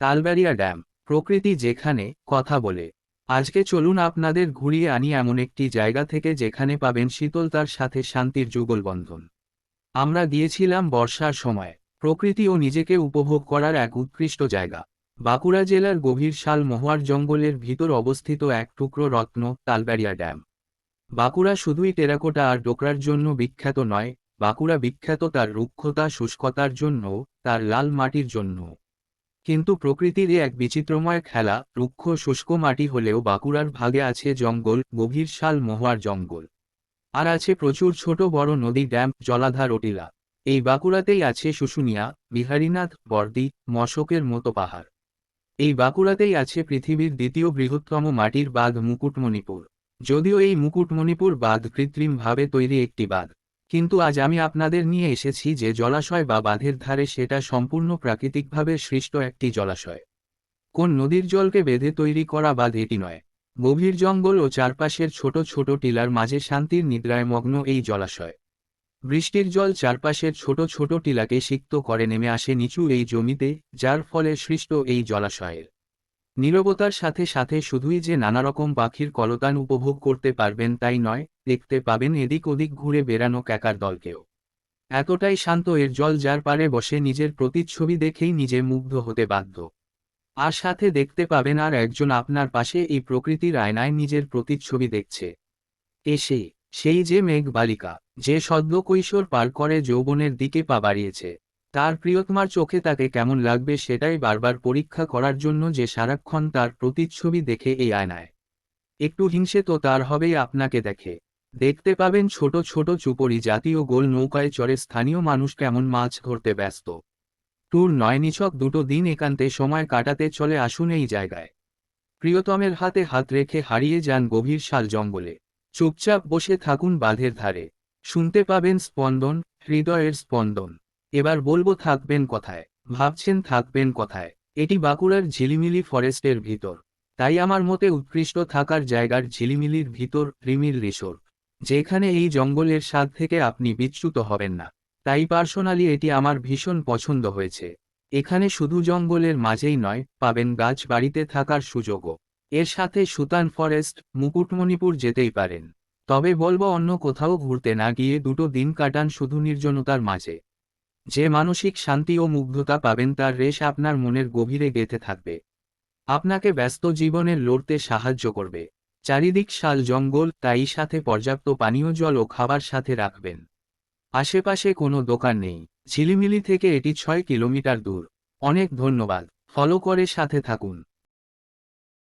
Talberia dam, প্রকৃতি যেখানে, কথা বলে। আজকে চলুন আপনাদের ঘুরিয়ে আনি এমন একটি জায়গা থেকে যেখানে পাবেন শীতলতার সাথে শান্তির যুগলবন্ধন। আমরা গিয়েছিলাম বর্ষার সময়। প্রকৃতি ও নিজেকে উপভোগ করার এক উৎকৃষ্ট জায়গা। বাঁকুড়া জেলার গভীর শাল মহুয়ার জঙ্গলের ভিতর অবস্থিত এক টুকরো রত্ন তালবেরিয়া ড্যাম। বাঁকুড়া শুধুই টেরাকোটা আর ডোকরার জন্য বিখ্যাত নয়, বাঁকুড়া বিখ্যাত তার রুক্ষতা, শুষ্কতার জন্য তার লাল মাটির জন্য কিন্তু প্রকৃতির এক বিচিত্রময় খেলা, রুক্ষ শুষ্ক মাটি হলেও বাঁকুড়ার ভাগে আছে জঙ্গল, গভীর শাল মহুয়ার জঙ্গল। আর আছে প্রচুর ছোট বড় নদী ড্যাম, জলাধার ওটিলা এই বাঁকুড়াতেই আছে শুশুনিয়া, বিহারীনাথ, বর্দি, মশকের মতো পাহাড়। এই বাঁকুড়াতেই আছে পৃথিবীর দ্বিতীয় বৃহত্তম মাটির বাঁধ মুকুটমণিপুর। যদিও এই মুকুটমণিপুর বাঁধ কৃত্রিমভাবে তৈরি একটি বাঁধ কিন্তু আজ আমি আপনাদের নিয়ে এসেছি যে জলাশয় বা বাঁধের ধারে সেটা সম্পূর্ণ প্রাকৃতিকভাবে সৃষ্ট একটি জলাশয়। কোন নদীর জলকে বেঁধে তৈরি করা বাঁধ এটি নয়। গভীর জঙ্গল ও চারপাশের ছোট ছোট টিলার মাঝে শান্তির নিদ্রায় মগ্ন এই জলাশয়। বৃষ্টির জল চারপাশের ছোট ছোট টিলাকে সিক্ত করে নেমে আসে নিচু এই জমিতে, যার ফলে সৃষ্ট এই জলাশয়ের নীরবতার সাথে সাথে শুধুই যে নানারকম পাখির কলতান উপভোগ করতে পারবেন তাই নয় দেখতে পাবেন এদিক ওদিক ঘুরে বেড়ানো ক্যাকার দলকেও। এতটাই শান্ত এর জল যার পারে বসে নিজের প্রতিচ্ছবি দেখেই নিজে মুগ্ধ হতে বাধ্য। আর সাথে দেখতে পাবেন আর একজন আপনার পাশে এই প্রকৃতির আয়নায় নিজের প্রতিচ্ছবি দেখছে। এসে সেই যে মেঘ বালিকা, যে সদ্য কৈশোর পার করে যৌবনের দিকে পা বাড়িয়েছে। তার প্রিয়তমার চোখে তাকে কেমন লাগবে সেটাই বারবার পরীক্ষা করার জন্য যে সারাক্ষণ তার প্রতিচ্ছবি দেখে এই আয়নায়। একটু হিংসে তো তার হবেই আপনাকে দেখে। দেখতে পাবেন ছোট ছোট চুপড়ি জাতীয় গোল নৌকায় চড়ে স্থানীয় মানুষ কেমন মাছ ধরতে ব্যস্ত। ট্যুর নয় নিছক দুটো দিন একান্তে সময় কাটাতে চলে আসুন এই জায়গায়। প্রিয়তমের হাতে হাত রেখে হারিয়ে যান গভীর শাল জঙ্গলে। চুপচাপ বসে থাকুন বাঁধের ধারে। শুনতে পাবেন স্পন্দন, হৃদয়ের স্পন্দন। এবার বলব থাকবেন কথায়? ভাবছেন থাকবেন কথায়? এটি বাঁকুড়ার ঝিলিমিলি ফরেস্টের ভিতর। তাই আমার মতে উৎকৃষ্ট থাকার জায়গার ঝিলিমিলির ভিতর রিমির রিসোর্ট। যেখানে এই জঙ্গলের স্বাদ থেকে আপনি বিচ্যুত হবেন না। তাই পার্সোনালি এটি আমার ভীষণ পছন্দ হয়েছে। এখানে শুধু জঙ্গলের মাঝেই নয়, পাবেন গাছ বাড়িতে থাকার সুযোগও। এর সাথে সুতান ফরেস্ট, মুকুটমণিপুর যেতেই পারেন। তবে বলব অন্য কোথাও ঘুরতে না গিয়ে দুটো দিন কাটান শুধু নির্জনতার মাঝে। যে মানসিক শান্তি ও মুগ্ধতা পাবেন তার রেশ আপনার মনের গভীরে গেঁথে থাকবে। আপনাকে ব্যস্ত জীবনের লড়তে সাহায্য করবে। চারিদিক শাল জঙ্গল, তাই সাথে পর্যাপ্ত পানীয় জল ও খাবার সাথে রাখবেন। আশেপাশে কোনো দোকান নেই। ঝিলিমিলি থেকে এটি ছয় কিলোমিটার দূর। অনেক ধন্যবাদ। ফলো করে সাথে থাকুন।